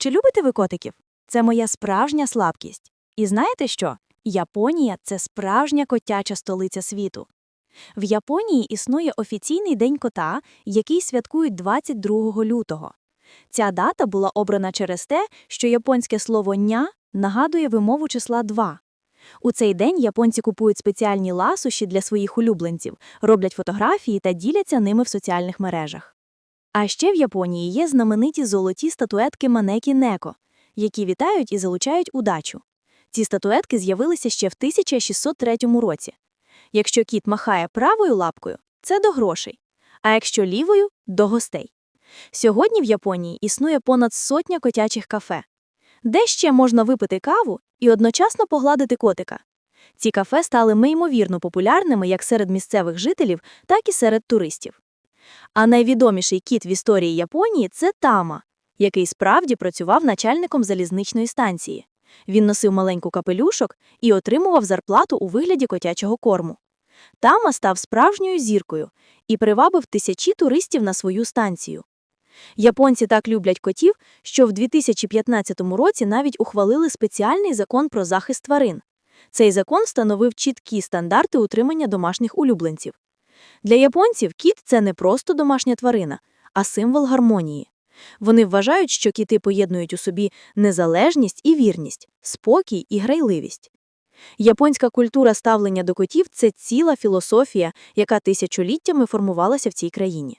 Чи любите ви котиків? Це моя справжня слабкість. І знаєте що? Японія це справжня котяча столиця світу. В Японії існує офіційний день кота, який святкують 22 лютого. Ця дата була обрана через те, що японське слово ня нагадує вимову числа 2. У цей день японці купують спеціальні ласощі для своїх улюбленців, роблять фотографії та діляться ними в соціальних мережах. А ще в Японії є знамениті золоті статуетки Манекі Неко, які вітають і залучають удачу. Ці статуетки з'явилися ще в 1603 році. Якщо кіт махає правою лапкою, це до грошей, а якщо лівою до гостей. Сьогодні в Японії існує понад сотня котячих кафе, де ще можна випити каву і одночасно погладити котика. Ці кафе стали неймовірно популярними як серед місцевих жителів, так і серед туристів. А найвідоміший кіт в історії Японії це Тама, який справді працював начальником залізничної станції. Він носив маленьку капелюшок і отримував зарплату у вигляді котячого корму. Тама став справжньою зіркою і привабив тисячі туристів на свою станцію. Японці так люблять котів, що в 2015 році навіть ухвалили спеціальний закон про захист тварин. Цей закон встановив чіткі стандарти утримання домашніх улюбленців. Для японців кіт це не просто домашня тварина, а символ гармонії. Вони вважають, що кіти поєднують у собі незалежність і вірність, спокій і грайливість. Японська культура ставлення до котів це ціла філософія, яка тисячоліттями формувалася в цій країні.